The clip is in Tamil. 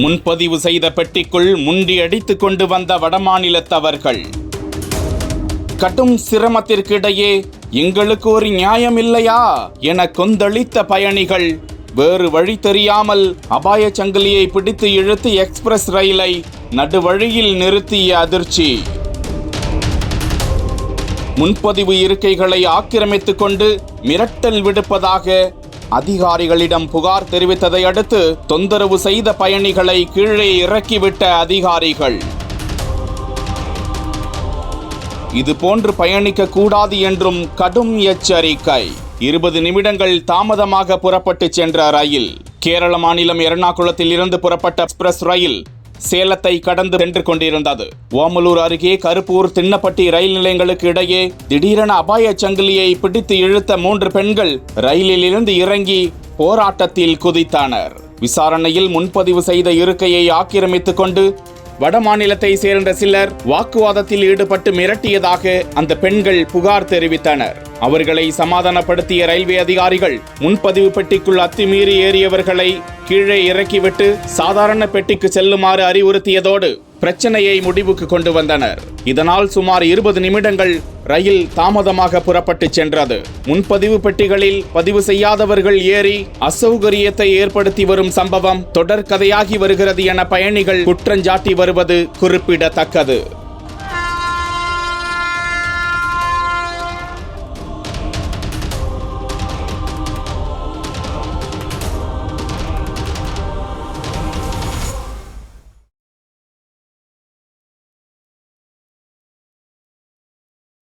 முன்பதிவு செய்த பெட்டிக்குள் முண்டி அடித்துக் கொண்டு வந்த வடமாநிலத்தவர்கள். கடும் சிரமத்திற்கிடையே எங்களுக்கு ஒரு நியாயம் இல்லையா? என கொந்தளித்த பயணிகள் வேறு வழி தெரியாமல் அபாய சங்கிலியை பிடித்து இழுத்து எக்ஸ்பிரஸ் ரயிலை நடுவழியில் நிறுத்திய அதிர்ச்சி. முன்பதிவு இருக்கைகளை ஆக்கிரமித்துக் கொண்டு மிரட்டல் விடுப்பதாக அதிகாரிகளிடம் புகார் தெரிவித்ததை அடுத்து தொந்தரவு செய்த பயணிகளை கீழே இறக்கிவிட்ட அதிகாரிகள். இது போன்று பயணிக்க கூடாது என்றும் கடும் எச்சரிக்கை. இருபது நிமிடங்கள் தாமதமாக புறப்பட்டு சென்ற ரயில். கேரள மாநிலம் எர்ணாகுளத்தில் இருந்து புறப்பட்ட எக்ஸ்பிரஸ் ரயில் சேலத்தை கடந்து சென்று கொண்டிருந்தது. ஓமலூர் அருகே கருப்பூர் தின்னப்பட்டி ரயில் நிலையங்களுக்கு இடையே திடீரென அபாய சங்கிலியை பிடித்து இழுத்த மூன்று பெண்கள் ரயிலில் இருந்து இறங்கி போராட்டத்தில் குதித்தனர். விசாரணையில் முன்பதிவு செய்த இருக்கையை ஆக்கிரமித்துக் கொண்டு வடமாநிலத்தை சேர்ந்த சிலர் வாக்குவாதத்தில் ஈடுபட்டு மிரட்டியதாக அந்த பெண்கள் புகார் தெரிவித்தனர். அவர்களை சமாதானப்படுத்திய ரயில்வே அதிகாரிகள் முன்பதிவு பெட்டிக்குள் அத்துமீறி ஏறியவர்களை கீழே இறக்கிவிட்டு சாதாரண பெட்டிக்கு செல்லுமாறு அறிவுறுத்தியதோடு பிரச்சனையை முடிவுக்கு கொண்டு வந்தனர். இதனால் சுமார் இருபது நிமிடங்கள் ரயில் தாமதமாக புறப்பட்டு சென்றது. முன்பதிவு பெட்டிகளில் பதிவு செய்யாதவர்கள் ஏறி அசௌகரியத்தை ஏற்படுத்தி வரும் சம்பவம் தொடர்கதையாகி வருகிறது என பயணிகள் குற்றஞ்சாட்டி வருவது குறிப்பிடத்தக்கது.